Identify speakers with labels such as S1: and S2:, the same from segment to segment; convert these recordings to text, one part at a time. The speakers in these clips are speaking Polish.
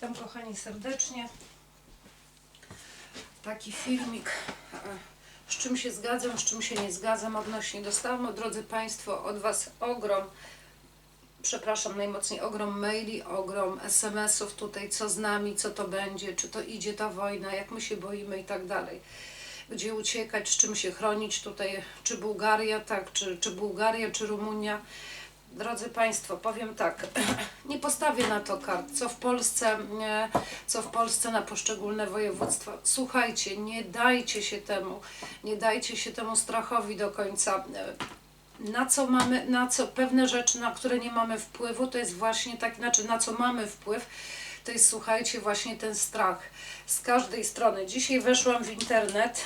S1: Witam kochani serdecznie. Taki filmik, e, z czym się zgadzam, z czym się nie zgadzam odnośnie. Dostałam, drodzy Państwo, od Was ogrom, przepraszam najmocniej, ogrom maili, ogrom SMS-ów tutaj, co z nami, co to będzie, czy to idzie ta wojna, jak my się boimy i tak dalej. Gdzie uciekać, z czym się chronić tutaj, czy Bułgaria, tak, czy, czy Bułgaria, czy Rumunia. Drodzy Państwo, powiem tak, nie postawię na to kart, co w Polsce, co w Polsce na poszczególne województwa. Słuchajcie, nie dajcie się temu, nie dajcie się temu strachowi do końca. Na co mamy, na co pewne rzeczy, na które nie mamy wpływu, to jest właśnie tak, znaczy na co mamy wpływ, to jest słuchajcie właśnie ten strach z każdej strony. Dzisiaj weszłam w internet,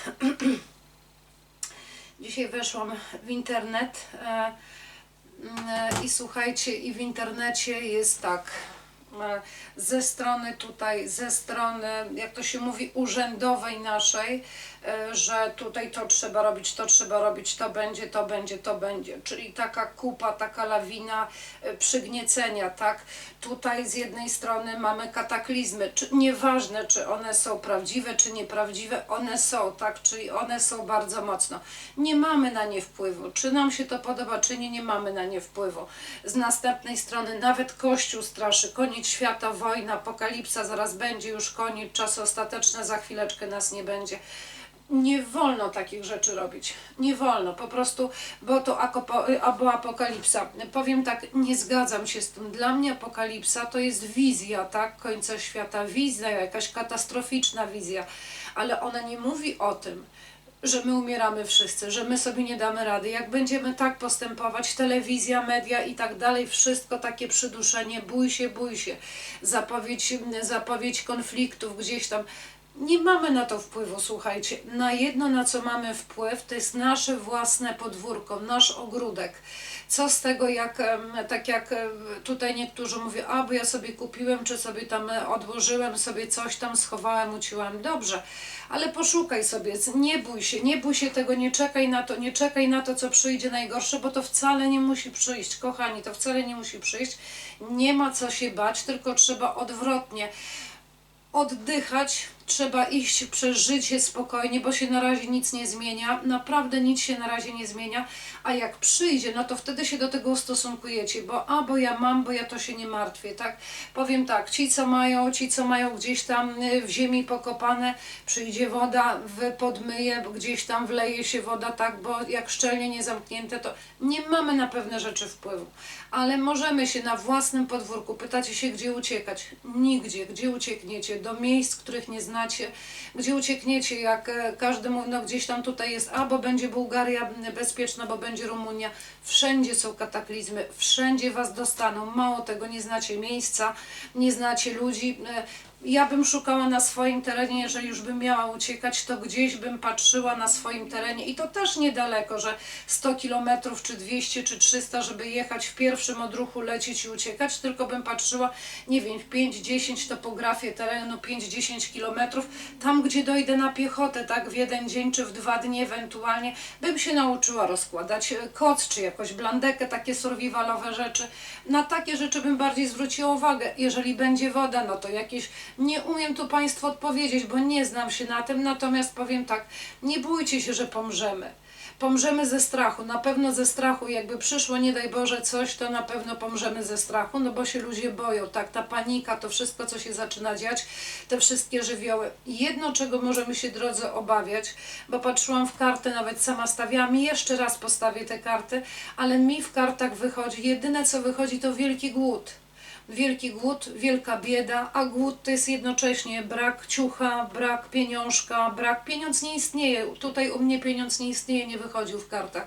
S1: dzisiaj weszłam w internet. E, I słuchajcie, i w internecie jest tak. e, Ze strony tutaj, ze strony, jak to się mówi, urzędowej naszej, że tutaj to trzeba robić, to trzeba robić, to będzie, to będzie, to będzie. Czyli taka kupa, taka lawina e, przygniecenia, tak? Tutaj z jednej strony mamy kataklizmy, czy, nieważne czy one są prawdziwe, czy nieprawdziwe, one są, tak? Czyli one są bardzo mocno. Nie mamy na nie wpływu. Czy nam się to podoba, czy nie, nie mamy na nie wpływu. Z następnej strony nawet Kościół straszy, koniec świata, wojna, apokalipsa, zaraz będzie już koniec, czas ostateczny, za chwileczkę nas nie będzie. Nie wolno takich rzeczy robić. Nie wolno, po prostu, bo to akopo, albo apokalipsa. Powiem tak, nie zgadzam się z tym. Dla mnie apokalipsa to jest wizja, tak? Końca świata, wizja, jakaś katastroficzna wizja, ale ona nie mówi o tym, że my umieramy wszyscy, że my sobie nie damy rady. Jak będziemy tak postępować, telewizja, media i tak dalej, wszystko takie przyduszenie, bój się, bój się, zapowiedź, zapowiedź konfliktów gdzieś tam. Nie mamy na to wpływu, słuchajcie. Na jedno, na co mamy wpływ, to jest nasze własne podwórko, nasz ogródek. Co z tego, jak tak jak tutaj niektórzy mówią, a bo ja sobie kupiłem, czy sobie tam e, odłożyłem, sobie coś tam schowałem, uciłem. Dobrze, ale poszukaj sobie, nie bój się, nie bój się tego, nie czekaj na to, nie czekaj na to, co przyjdzie najgorsze, bo to wcale nie musi przyjść, kochani, to wcale nie musi przyjść. Nie ma co się bać, tylko trzeba odwrotnie oddychać, trzeba iść przez życie spokojnie, bo się na razie nic nie zmienia, naprawdę nic się na razie nie zmienia, a jak przyjdzie, no to wtedy się do tego ustosunkujecie, bo a, bo ja mam, bo ja to się nie martwię, tak? Powiem tak, ci co mają, ci co mają gdzieś tam y, w ziemi pokopane, przyjdzie woda, podmyje, gdzieś tam wleje się woda, tak, bo jak szczelnie nie zamknięte, to nie mamy na pewne rzeczy wpływu, ale możemy się na własnym podwórku, pytacie się gdzie uciekać, nigdzie, gdzie uciekniecie, do miejsc, których nie znacie, gdzie uciekniecie, jak e, każdy mówi, no gdzieś tam tutaj jest, albo będzie Bułgaria bezpieczna, bo będzie Rumunia, wszędzie są kataklizmy, wszędzie was dostaną, mało tego, nie znacie miejsca, nie znacie ludzi, e, ja bym szukała na swoim terenie, jeżeli już bym miała uciekać, to gdzieś bym patrzyła na swoim terenie i to też niedaleko, że 100 kilometrów, czy 200, czy 300, żeby jechać w pierwszym odruchu, lecieć i uciekać, tylko bym patrzyła, nie wiem, w 5-10 topografię terenu, 5-10 kilometrów, tam gdzie dojdę na piechotę, tak, w jeden dzień, czy w dwa dni ewentualnie, bym się nauczyła rozkładać e, koc, czy jakoś blandekę, takie survivalowe rzeczy. Na takie rzeczy bym bardziej zwróciła uwagę. Jeżeli będzie woda, no to jakieś nie umiem tu Państwu odpowiedzieć, bo nie znam się na tym, natomiast powiem tak, nie bójcie się, że pomrzemy. Pomrzemy ze strachu, na pewno ze strachu, jakby przyszło, nie daj Boże, coś, to na pewno pomrzemy ze strachu, no bo się ludzie boją, tak, ta panika, to wszystko, co się zaczyna dziać, te wszystkie żywioły. Jedno, czego możemy się, drodzy, obawiać, bo patrzyłam w kartę, nawet sama stawiałam i jeszcze raz postawię te karty, ale mi w kartach wychodzi, jedyne, co wychodzi, to wielki głód wielki głód, wielka bieda, a głód to jest jednocześnie brak ciucha, brak pieniążka, brak, pieniądz nie istnieje, tutaj u mnie pieniądz nie istnieje, nie wychodził w kartach,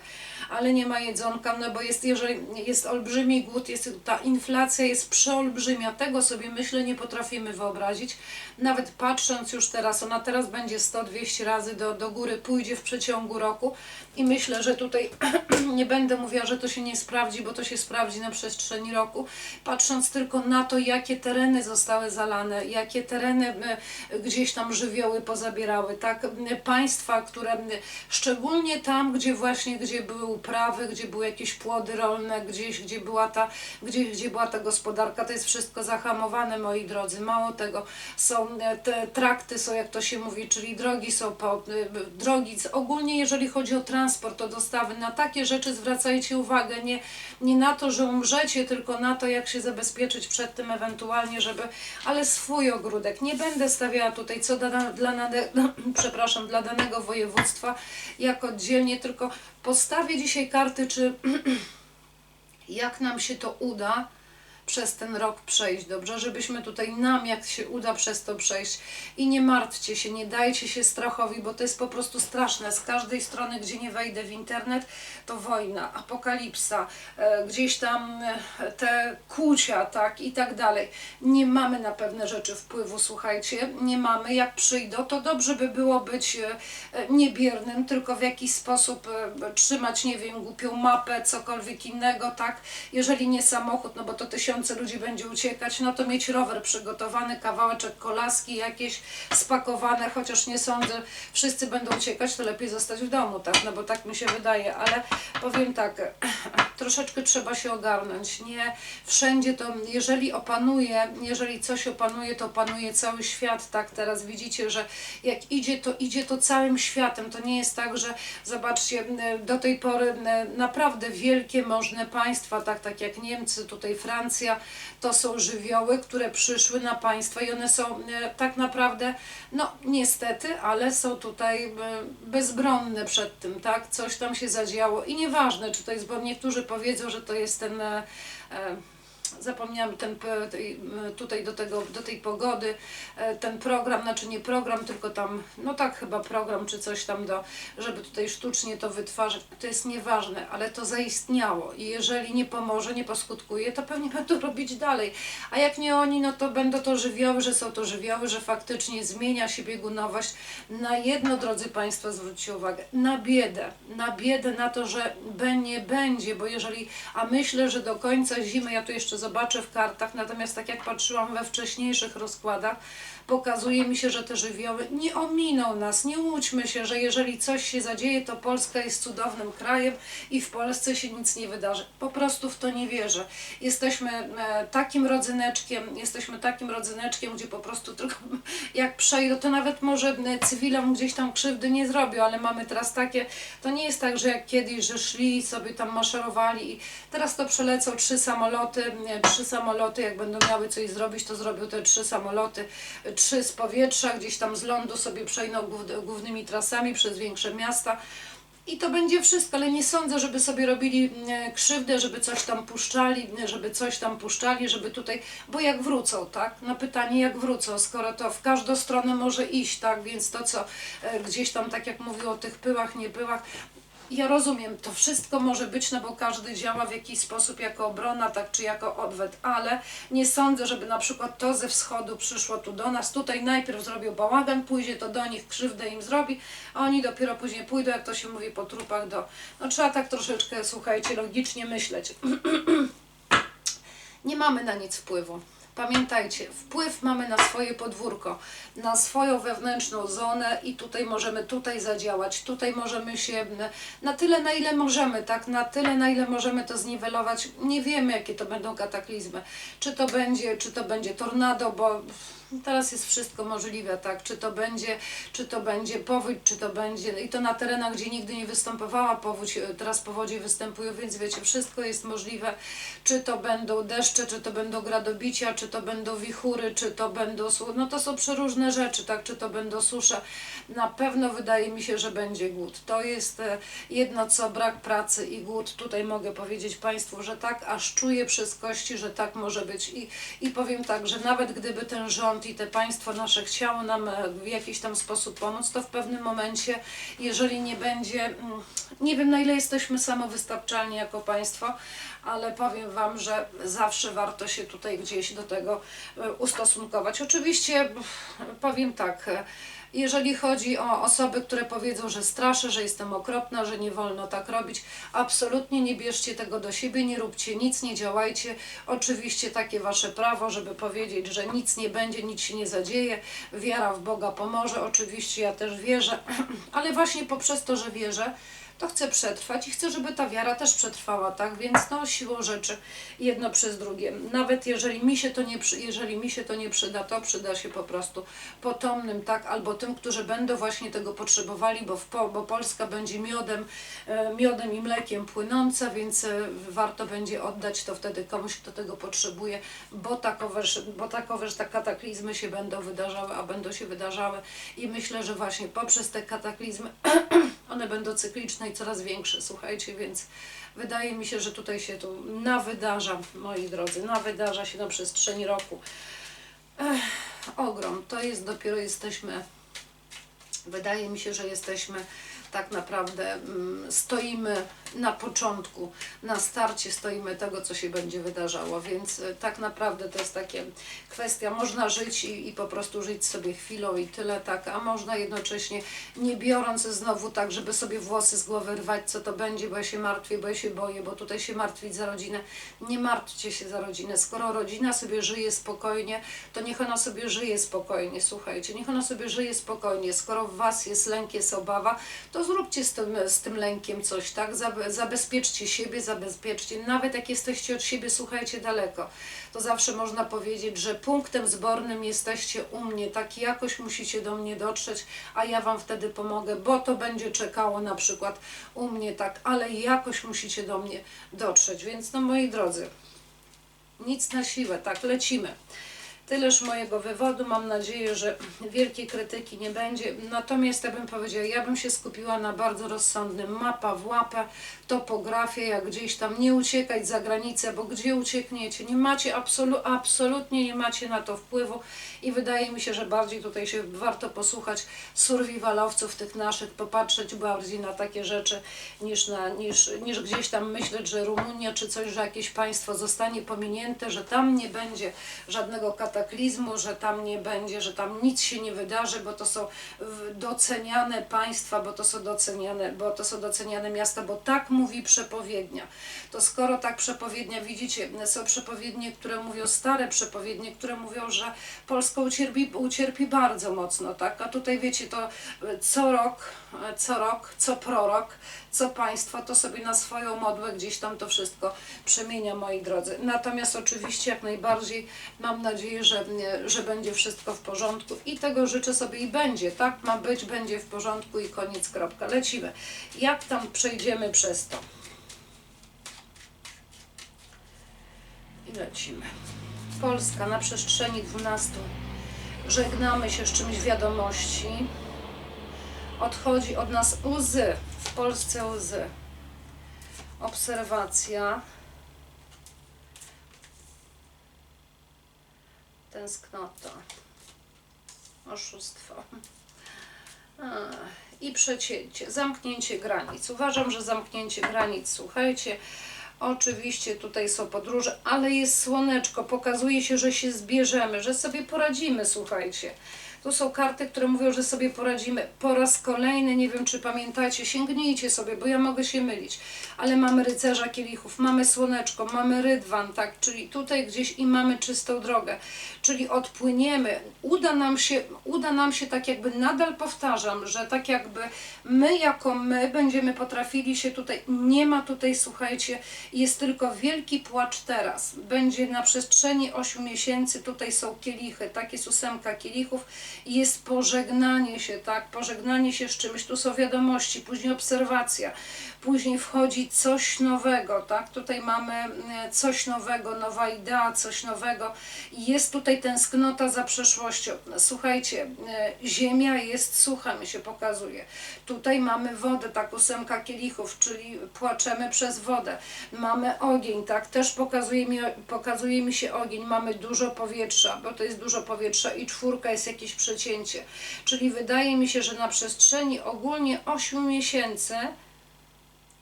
S1: ale nie ma jedzonka, no bo jest, jeżeli jest olbrzymi głód, jest, ta inflacja jest przeolbrzymia, tego sobie myślę nie potrafimy wyobrazić, nawet patrząc już teraz, ona teraz będzie 100-200 razy do, do góry, pójdzie w przeciągu roku i myślę, że tutaj nie będę mówiła, że to się nie sprawdzi, bo to się sprawdzi na przestrzeni roku, patrząc tylko na to, jakie tereny zostały zalane, jakie tereny e, gdzieś tam żywioły pozabierały, tak? E, Państwa, które e, szczególnie tam, gdzie właśnie, gdzie były uprawy, gdzie były jakieś płody rolne, gdzieś, gdzie była ta, gdzie, gdzie była ta gospodarka, to jest wszystko zahamowane, moi drodzy. Mało tego, są e, te trakty, są jak to się mówi, czyli drogi są po, e, drogi, ogólnie jeżeli chodzi o transport, o dostawy, na takie rzeczy zwracajcie uwagę, nie, nie na to, że umrzecie, tylko na to, jak się zabezpieczyć przed tym ewentualnie, żeby, ale swój ogródek, nie będę stawiała tutaj co dla, nade, przepraszam, dla danego województwa, jak oddzielnie, tylko postawię dzisiaj karty, czy jak nam się to uda przez ten rok przejść, dobrze? Żebyśmy tutaj nam, jak się uda przez to przejść i nie martwcie się, nie dajcie się strachowi, bo to jest po prostu straszne. Z każdej strony, gdzie nie wejdę w internet, to wojna, apokalipsa, e, gdzieś tam e, te kłucia, tak i tak dalej. Nie mamy na pewne rzeczy wpływu, słuchajcie, nie mamy. Jak przyjdą, to dobrze by było być e, niebiernym, tylko w jakiś sposób trzymać, nie wiem, głupią mapę, cokolwiek innego, tak? Jeżeli nie samochód, no bo to tysiące ludzi będzie uciekać, no to mieć rower przygotowany, kawałeczek kolaski jakieś spakowane, chociaż nie sądzę, wszyscy będą uciekać, to lepiej zostać w domu, tak? No bo tak mi się wydaje, ale powiem tak, troszeczkę trzeba się ogarnąć. Nie wszędzie to, jeżeli opanuje, jeżeli coś opanuje, to opanuje cały świat, tak? Teraz widzicie, że jak idzie, to idzie to całym światem. To nie jest tak, że zobaczcie, do tej pory m, naprawdę wielkie, możne państwa, tak, tak jak Niemcy, tutaj Francja, to są żywioły, które przyszły na państwa i one są e, tak naprawdę, no niestety, ale są tutaj e, bezbronne przed tym, tak? Coś tam się zadziało i nieważne, czy to jest, bo niektórzy powiedzą, że to jest ten. E, e, Zapomniałam ten, tej, m, tutaj do, tego, do tej pogody, e, ten program, znaczy nie program, tylko tam, no tak chyba program czy coś tam do, żeby tutaj sztucznie to wytwarzać. To jest nieważne, ale to zaistniało i jeżeli nie pomoże, nie poskutkuje, to pewnie będą robić dalej. A jak nie oni, no to będą to żywioły, że są to żywioły, że faktycznie zmienia się biegunowość. Na jedno, drodzy Państwo, zwróćcie uwagę, na biedę, na biedę, na to, że nie będzie, bo jeżeli, a myślę, że do końca zimy, ja tu jeszcze zobaczę w kartach, natomiast tak jak patrzyłam we wcześniejszych rozkładach, pokazuje mi się, że te żywioły nie ominą nas. Nie łudźmy się, że jeżeli coś się zadzieje, to Polska jest cudownym krajem i w Polsce się nic nie wydarzy. Po prostu w to nie wierzę. Jesteśmy e, takim rodzyneczkiem, jesteśmy takim rodzyneczkiem, gdzie po prostu tylko jak przejdą, to nawet może e, cywilom gdzieś tam krzywdy nie zrobią, ale mamy teraz takie, to nie jest tak, że jak kiedyś, że szli sobie tam maszerowali i teraz to przelecą trzy samoloty, e, trzy samoloty, jak będą miały coś zrobić, to zrobią te trzy samoloty, trzy z powietrza, gdzieś tam z lądu sobie przejdą głów- głównymi trasami przez większe miasta. I to będzie wszystko, ale nie sądzę, żeby sobie robili e, krzywdę, żeby coś tam puszczali, e, żeby coś tam puszczali, żeby tutaj, bo jak wrócą, tak? Na pytanie, jak wrócą, skoro to w każdą stronę może iść, tak? Więc to, co e, gdzieś tam, tak jak mówił o tych pyłach, nie pyłach, ja rozumiem, to wszystko może być, no bo każdy działa w jakiś sposób jako obrona, tak czy jako odwet, ale nie sądzę, żeby na przykład to ze wschodu przyszło tu do nas. Tutaj najpierw zrobią bałagan, pójdzie to do nich, krzywdę im zrobi, a oni dopiero później pójdą, jak to się mówi, po trupach do... No trzeba tak troszeczkę, słuchajcie, logicznie myśleć. nie mamy na nic wpływu. Pamiętajcie, wpływ mamy na swoje podwórko, na swoją wewnętrzną zonę i tutaj możemy tutaj zadziałać, tutaj możemy się na tyle, na ile możemy, tak, na tyle, na ile możemy to zniwelować. Nie wiemy, jakie to będą kataklizmy. Czy to będzie, czy to będzie tornado, bo teraz jest wszystko możliwe, tak, czy to będzie, czy to będzie powódź, czy to będzie, i to na terenach, gdzie nigdy nie występowała powódź, e, teraz powodzie występują, więc wiecie, wszystko jest możliwe, czy to będą deszcze, czy to będą gradobicia, czy to będą wichury, czy to będą, no to są przeróżne rzeczy, tak, czy to będą susze, na pewno wydaje mi się, że będzie głód, to jest e, jedno co, brak pracy i głód, tutaj mogę powiedzieć Państwu, że tak, aż czuję przez kości, że tak może być. I, i powiem tak, że nawet gdyby ten rząd i te państwo nasze chciało nam e, w jakiś tam sposób pomóc, to w pewnym momencie, jeżeli nie będzie, mm, nie wiem na ile jesteśmy samowystarczalni jako państwo, ale powiem Wam, że zawsze warto się tutaj gdzieś do tego e, ustosunkować. Oczywiście powiem tak, e, jeżeli chodzi o osoby, które powiedzą, że straszę, że jestem okropna, że nie wolno tak robić, absolutnie nie bierzcie tego do siebie, nie róbcie nic, nie działajcie. Oczywiście takie wasze prawo, żeby powiedzieć, że nic nie będzie, nic się nie zadzieje, wiara w Boga pomoże. Oczywiście ja też wierzę, ale właśnie poprzez to, że wierzę, to chcę przetrwać i chcę, żeby ta wiara też przetrwała, tak? Więc no siłą rzeczy jedno przez drugie. Nawet jeżeli mi się to nie, jeżeli mi się to nie przyda, to przyda się po prostu potomnym, tak? Albo tym, którzy będą właśnie tego potrzebowali, bo, w, bo Polska będzie miodem, e, miodem i mlekiem płynąca, więc e, warto będzie oddać to wtedy komuś, kto tego potrzebuje, bo takoweż, bo takoweż te kataklizmy się będą wydarzały, a będą się wydarzały i myślę, że właśnie poprzez te kataklizmy one będą cykliczne i coraz większe, słuchajcie, więc wydaje mi się, że tutaj się tu nawydarza, moi drodzy, nawydarza się na przestrzeni roku. Ech, ogrom, to jest dopiero jesteśmy, wydaje mi się, że jesteśmy tak naprawdę, mm, stoimy na początku, na starcie stoimy tego, co się będzie wydarzało, więc y, tak naprawdę to jest takie kwestia, można żyć i, i po prostu żyć sobie chwilą i tyle, tak, a można jednocześnie nie biorąc znowu tak, żeby sobie włosy z głowy rwać, co to będzie, bo ja się martwię, bo ja się boję, bo tutaj się martwić za rodzinę. Nie martwcie się za rodzinę. Skoro rodzina sobie żyje spokojnie, to niech ona sobie żyje spokojnie, słuchajcie, niech ona sobie żyje spokojnie. Skoro w Was jest lęk, jest obawa, to zróbcie z tym, z tym lękiem coś, tak? Zabe- Zabezpieczcie siebie, zabezpieczcie, nawet jak jesteście od siebie, słuchajcie, daleko, to zawsze można powiedzieć, że punktem zbornym jesteście u mnie, tak jakoś musicie do mnie dotrzeć, a ja Wam wtedy pomogę, bo to będzie czekało na przykład u mnie, tak, ale jakoś musicie do mnie dotrzeć, więc no moi drodzy, nic na siłę, tak, lecimy. Tyleż mojego wywodu. Mam nadzieję, że wielkiej krytyki nie będzie. Natomiast ja bym powiedziała, ja bym się skupiła na bardzo rozsądnym mapa w łapę, topografię, jak gdzieś tam nie uciekać za granicę, bo gdzie uciekniecie? Nie macie absolu, absolutnie nie macie na to wpływu i wydaje mi się, że bardziej tutaj się warto posłuchać survivalowców tych naszych, popatrzeć bardziej na takie rzeczy niż, na, niż, niż gdzieś tam myśleć, że Rumunia czy coś, że jakieś państwo zostanie pominięte, że tam nie będzie żadnego kataklizmu, że tam nie będzie, że tam nic się nie wydarzy, bo to są doceniane państwa, bo to są doceniane, bo to są doceniane miasta, bo tak mówi przepowiednia. To skoro tak przepowiednia, widzicie, są przepowiednie, które mówią, stare przepowiednie, które mówią, że Polska ucierpi, ucierpi bardzo mocno, tak? A tutaj wiecie, to co rok, co rok, co prorok, co państwo, to sobie na swoją modłę gdzieś tam to wszystko przemienia, moi drodzy. Natomiast oczywiście jak najbardziej mam nadzieję, że, e, że będzie wszystko w porządku i tego życzę sobie i będzie, tak? Ma być, będzie w porządku i koniec, kropka. Lecimy. Jak tam przejdziemy przez to? I lecimy. Polska na przestrzeni 12 żegnamy się z czymś wiadomości. Odchodzi od nas łzy, w Polsce łzy. Obserwacja. Tęsknota. Oszustwo. I przecięcie, zamknięcie granic. Uważam, że zamknięcie granic, słuchajcie, oczywiście tutaj są podróże, ale jest słoneczko, pokazuje się, że się zbierzemy, że sobie poradzimy, słuchajcie. Tu są karty, które mówią, że sobie poradzimy. Po raz kolejny, nie wiem czy pamiętacie, sięgnijcie sobie, bo ja mogę się mylić, ale mamy rycerza kielichów, mamy słoneczko, mamy rydwan, tak, czyli tutaj gdzieś i mamy czystą drogę, czyli odpłyniemy, uda nam się, uda nam się tak jakby, nadal powtarzam, że tak jakby my jako my będziemy potrafili się tutaj, nie ma tutaj, słuchajcie, jest tylko wielki płacz teraz, będzie na przestrzeni 8 miesięcy, tutaj są kielichy, tak jest ósemka kielichów i jest pożegnanie się, tak, pożegnanie się z czymś, tu są wiadomości, później obserwacja, później wchodzi coś nowego, tak? Tutaj mamy e, coś nowego, nowa idea, coś nowego. I Jest tutaj tęsknota za przeszłością. Słuchajcie, e, ziemia jest sucha, mi się pokazuje. Tutaj mamy wodę, tak, ósemka kielichów, czyli płaczemy przez wodę. Mamy ogień, tak, też pokazuje mi, pokazuje mi się ogień. Mamy dużo powietrza, bo to jest dużo powietrza i czwórka jest jakieś przecięcie. Czyli wydaje mi się, że na przestrzeni ogólnie 8 miesięcy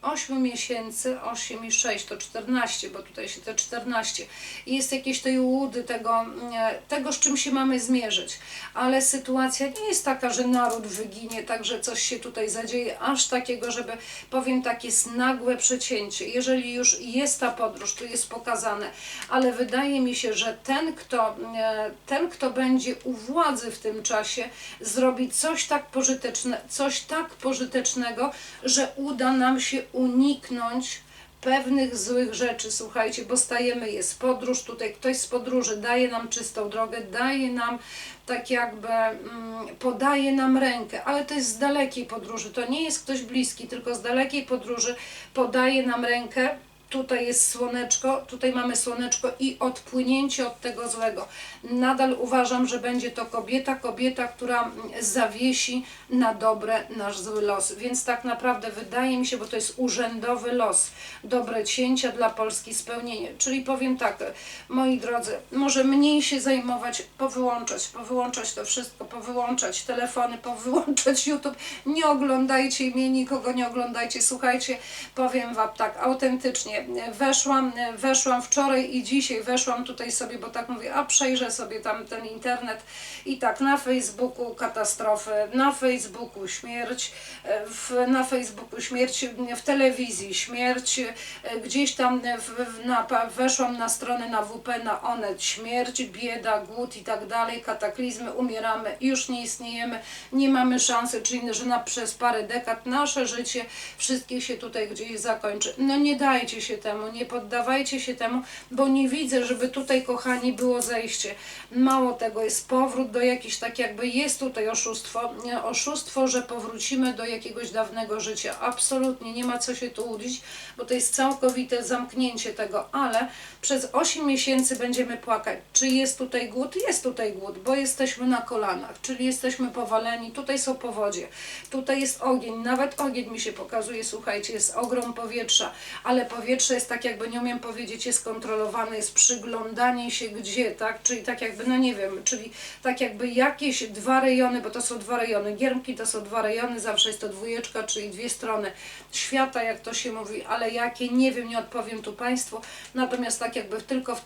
S1: 8 miesięcy, 8 i 6 to 14, bo tutaj się te 14. I jest jakieś tej łudy tego, e, tego, z czym się mamy zmierzyć. Ale sytuacja nie jest taka, że naród wyginie, tak, że coś się tutaj zadzieje, aż takiego, żeby, powiem tak, jest nagłe przecięcie. Jeżeli już jest ta podróż, to jest pokazane, ale wydaje mi się, że ten, kto, e, ten, kto będzie u władzy w tym czasie, zrobi coś tak pożyteczne, coś tak pożytecznego, że uda nam się uniknąć pewnych złych rzeczy, słuchajcie, bo stajemy, jest podróż, tutaj ktoś z podróży daje nam czystą drogę, daje nam tak jakby, mm, podaje nam rękę, ale to jest z dalekiej podróży, to nie jest ktoś bliski, tylko z dalekiej podróży podaje nam rękę, tutaj jest słoneczko, tutaj mamy słoneczko i odpłynięcie od tego złego. Nadal uważam, że będzie to kobieta, kobieta, która zawiesi na dobre nasz zły los. Więc tak naprawdę wydaje mi się, bo to jest urzędowy los, dobre cięcia dla Polski, spełnienie. Czyli powiem tak, moi drodzy, może mniej się zajmować, powyłączać, powyłączać to wszystko, powyłączać telefony, powyłączać YouTube. Nie oglądajcie mnie, nikogo nie oglądajcie. Słuchajcie, powiem Wam tak, autentycznie, weszłam, weszłam wczoraj i dzisiaj, weszłam tutaj sobie, bo tak mówię, a przejrzę sobie tam ten internet i tak na Facebooku katastrofy, na Facebooku śmierć, w, na Facebooku śmierć, w telewizji śmierć, gdzieś tam w, na, weszłam na stronę na WP, na Onet, śmierć, bieda, głód i tak dalej, kataklizmy, umieramy, już nie istniejemy, nie mamy szansy, czyli że na przez parę dekad nasze życie wszystkie się tutaj gdzieś zakończy. No nie dajcie się temu, nie poddawajcie się temu, bo nie widzę, żeby tutaj, kochani, było zejście. Mało tego, jest powrót do jakichś, tak jakby jest tutaj oszustwo, oszustwo, że powrócimy do jakiegoś dawnego życia. Absolutnie, nie ma co się tu łudzić, bo to jest całkowite zamknięcie tego, ale przez 8 miesięcy będziemy płakać. Czy jest tutaj głód? Jest tutaj głód, bo jesteśmy na kolanach, czyli jesteśmy powaleni, tutaj są powodzie, tutaj jest ogień, nawet ogień mi się pokazuje, słuchajcie, jest ogrom powietrza, ale powietrze jest tak jakby, nie umiem powiedzieć, jest kontrolowane, jest przyglądanie się gdzie, tak, czyli tak jakby, no nie wiem, czyli tak jakby jakieś dwa rejony, bo to są dwa rejony, Giermki to są dwa rejony, zawsze jest to dwójeczka, czyli dwie strony świata, jak to się mówi, ale jakie, nie wiem, nie odpowiem tu Państwu, natomiast tak jakby tylko w,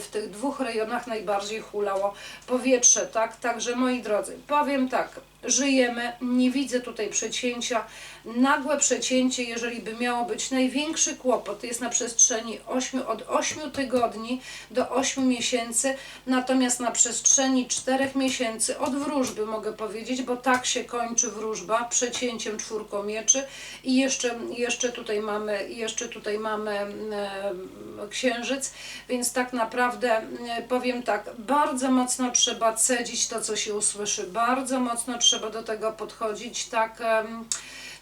S1: w tych dwóch rejonach najbardziej hulało powietrze, tak, także moi drodzy, powiem tak, żyjemy, nie widzę tutaj przecięcia. Nagłe przecięcie, jeżeli by miało być największy kłopot, jest na przestrzeni 8, od 8 tygodni do 8 miesięcy, natomiast na przestrzeni 4 miesięcy od wróżby mogę powiedzieć, bo tak się kończy wróżba, przecięciem czwórką mieczy. I jeszcze, jeszcze tutaj mamy, jeszcze tutaj mamy e, księżyc, więc tak naprawdę e, powiem tak, bardzo mocno trzeba cedzić to, co się usłyszy, bardzo mocno trzeba do tego podchodzić tak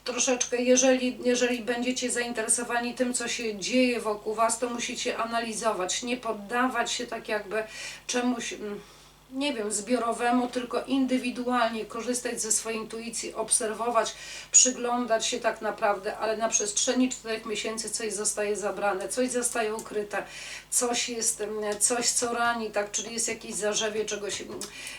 S1: troszeczkę, jeżeli, jeżeli będziecie zainteresowani tym, co się dzieje wokół Was, to musicie analizować, nie poddawać się tak jakby czemuś, mm, nie wiem, zbiorowemu, tylko indywidualnie korzystać ze swojej intuicji, obserwować, przyglądać się tak naprawdę, ale na przestrzeni czterech miesięcy coś zostaje zabrane, coś zostaje ukryte, coś jest, mm, coś co rani, tak, czyli jest jakieś zarzewie czegoś.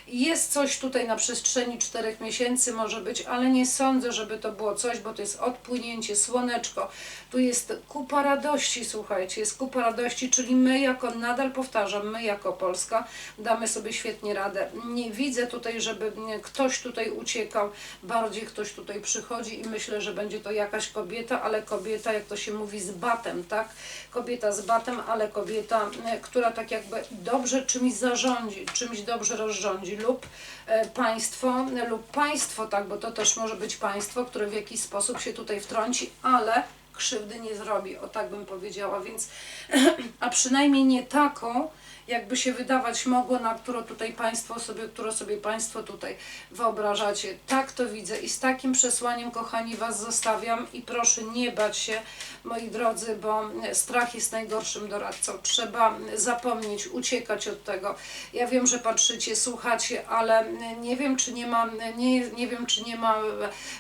S1: Jest coś tutaj na przestrzeni czterech miesięcy może być, ale nie sądzę, żeby to było coś, bo to jest odpłynięcie, słoneczko, tu jest kupa radości, słuchajcie, jest kupa radości, czyli my jako, nadal powtarzam, my jako Polska damy sobie świetnie radę. Nie widzę tutaj, żeby ktoś tutaj uciekał, bardziej ktoś tutaj przychodzi i myślę, że będzie to jakaś kobieta, ale kobieta, jak to się mówi, z batem, tak? Kobieta z batem, ale kobieta, która tak jakby dobrze czymś zarządzi, czymś dobrze rozrządzi lub e, państwo, lub państwo, tak, bo to też może być państwo, które w jakiś sposób się tutaj wtrąci, ale krzywdy nie zrobi, o tak bym powiedziała, więc a przynajmniej nie taką, jakby się wydawać mogło, na którą tutaj Państwo sobie, którą sobie Państwo tutaj wyobrażacie. Tak to widzę i z takim przesłaniem, kochani, Was zostawiam i proszę nie bać się, moi drodzy, bo strach jest najgorszym doradcą. Trzeba zapomnieć, uciekać od tego. Ja wiem, że patrzycie, słuchacie, ale nie wiem, czy nie ma, nie, nie wiem, czy nie ma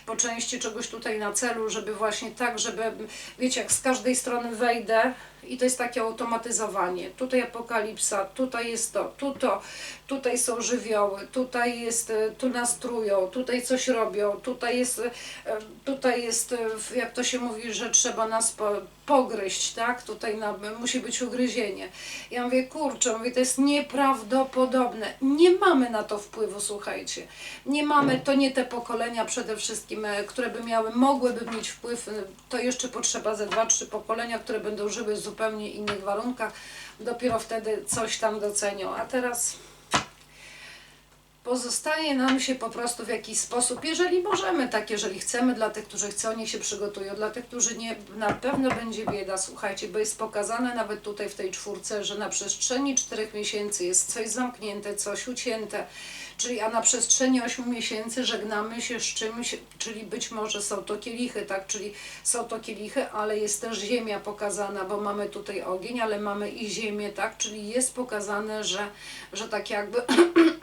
S1: po części czegoś tutaj na celu, żeby właśnie tak, żeby, wiecie, jak z każdej strony wejdę, i to jest takie automatyzowanie. Tutaj apokalipsa, tutaj jest to, tu to, tutaj są żywioły, tutaj jest, e, tu nas trują, tutaj coś robią, tutaj jest, e, tutaj jest, e, jak to się mówi, że trzeba nas po, pogryźć, tak? Tutaj na, musi być ugryzienie. Ja mówię, kurczę, mówię, to jest nieprawdopodobne. Nie mamy na to wpływu, słuchajcie. Nie mamy, to nie te pokolenia przede wszystkim, które by miały, mogłyby mieć wpływ, to jeszcze potrzeba ze dwa, trzy pokolenia, które będą żyły w zupełnie innych warunkach. Dopiero wtedy coś tam docenią. A teraz pozostaje nam się po prostu w jakiś sposób, jeżeli możemy, tak, jeżeli chcemy, dla tych, którzy chcą, niech się przygotują, dla tych, którzy nie, na pewno będzie bieda, słuchajcie, bo jest pokazane nawet tutaj w tej czwórce, że na przestrzeni czterech miesięcy jest coś zamknięte, coś ucięte, czyli a na przestrzeni 8 miesięcy żegnamy się z czymś, czyli być może są to kielichy, tak, czyli są to kielichy, ale jest też ziemia pokazana, bo mamy tutaj ogień, ale mamy i ziemię, tak, czyli jest pokazane, że, że tak jakby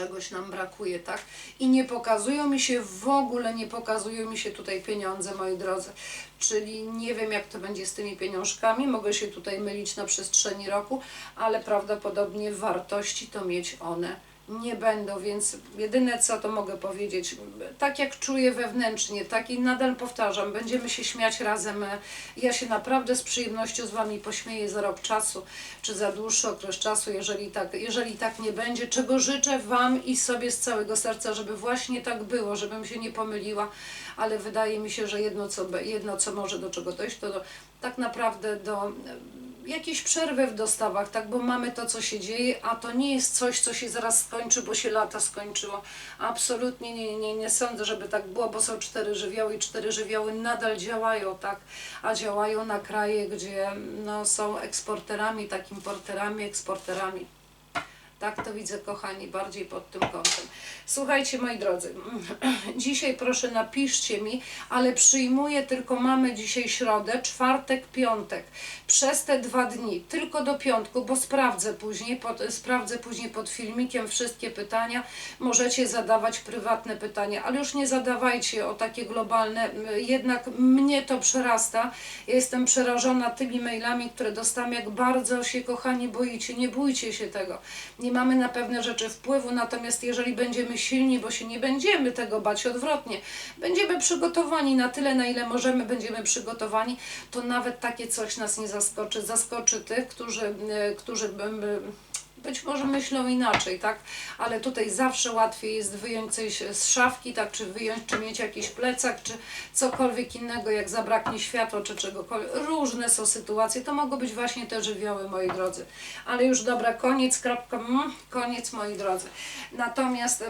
S1: czegoś nam brakuje, tak? I nie pokazują mi się w ogóle, nie pokazują mi się tutaj pieniądze, moi drodzy. Czyli nie wiem, jak to będzie z tymi pieniążkami. Mogę się tutaj mylić na przestrzeni roku, ale prawdopodobnie wartości to mieć one nie będą, więc jedyne co to mogę powiedzieć, tak jak czuję wewnętrznie, tak i nadal powtarzam, będziemy się śmiać razem. Ja się naprawdę z przyjemnością z Wami pośmieję za rok czasu, czy za dłuższy okres czasu, jeżeli tak, jeżeli tak nie będzie, czego życzę Wam i sobie z całego serca, żeby właśnie tak było, żebym się nie pomyliła, ale wydaje mi się, że jedno co, jedno, co może do czego dojść, to do, tak naprawdę do jakieś przerwy w dostawach, tak, bo mamy to, co się dzieje, a to nie jest coś, co się zaraz skończy, bo się lata skończyło. Absolutnie nie, nie, nie sądzę, żeby tak było, bo są cztery żywioły i cztery żywioły nadal działają, tak, a działają na kraje, gdzie no, są eksporterami, tak, importerami, eksporterami. Tak to widzę, kochani, bardziej pod tym kątem. Słuchajcie, moi drodzy, dzisiaj proszę napiszcie mi, ale przyjmuję tylko mamy dzisiaj środę, czwartek, piątek. Przez te dwa dni, tylko do piątku, bo sprawdzę później, pod, sprawdzę później pod filmikiem wszystkie pytania. Możecie zadawać prywatne pytania, ale już nie zadawajcie o takie globalne. Jednak mnie to przerasta. Jestem przerażona tymi mailami, które dostałam, jak bardzo się, kochani, boicie. Nie bójcie się tego. Nie mamy na pewne rzeczy wpływu, natomiast jeżeli będziemy silni, bo się nie będziemy tego bać, odwrotnie, będziemy przygotowani na tyle, na ile możemy, będziemy przygotowani, to nawet takie coś nas nie zaskoczy. Zaskoczy tych, którzy, e, którzy być może myślą inaczej, tak? Ale tutaj zawsze łatwiej jest wyjąć coś z szafki, tak? Czy wyjąć, czy mieć jakiś plecak, czy cokolwiek innego, jak zabraknie światła, czy czegokolwiek. Różne są sytuacje. To mogą być właśnie te żywioły, moi drodzy. Ale już dobra, koniec, kropka, mm, koniec, moi drodzy. Natomiast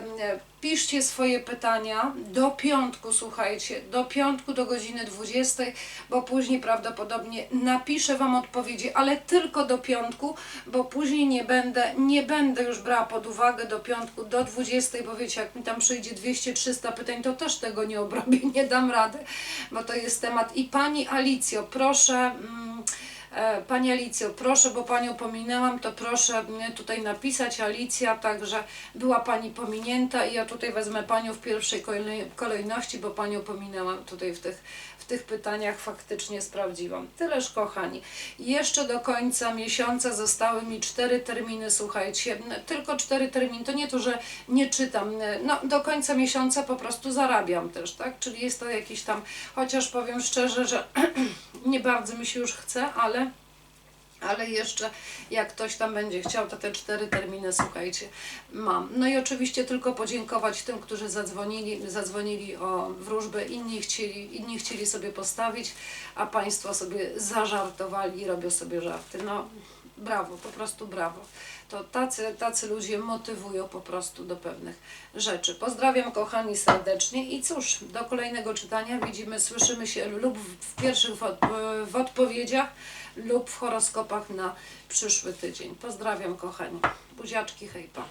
S1: piszcie swoje pytania do piątku, słuchajcie, do piątku do godziny 20, bo później prawdopodobnie napiszę Wam odpowiedzi, ale tylko do piątku, bo później nie będę, nie będę już brała pod uwagę do piątku, do 20, bo wiecie, jak mi tam przyjdzie 200-300 pytań, to też tego nie obrobię, nie dam rady, bo to jest temat. I Pani Alicjo, proszę... Mm, Pani Alicjo, proszę, bo Panią pominęłam, to proszę tutaj napisać. Alicja, także była Pani pominięta i ja tutaj wezmę Panią w pierwszej kolejności, bo Panią pominęłam tutaj w tych, w tych pytaniach, faktycznie sprawdziłam. Tyleż kochani. Jeszcze do końca miesiąca zostały mi cztery terminy, słuchajcie, tylko cztery terminy, to nie to, że nie czytam, no do końca miesiąca po prostu zarabiam też, tak, czyli jest to jakiś tam, chociaż powiem szczerze, że nie bardzo mi się już chce, ale ale jeszcze jak ktoś tam będzie chciał, to te cztery terminy, słuchajcie, mam. No i oczywiście tylko podziękować tym, którzy zadzwonili, zadzwonili o wróżbę, inni chcieli, inni chcieli sobie postawić, a Państwo sobie zażartowali i robią sobie żarty. No, brawo, po prostu brawo. To tacy, tacy ludzie motywują po prostu do pewnych rzeczy. Pozdrawiam kochani serdecznie i cóż, do kolejnego czytania widzimy, słyszymy się lub w pierwszych w odpowiedziach lub w horoskopach na przyszły tydzień. Pozdrawiam kochani. Buziaczki, hejpa.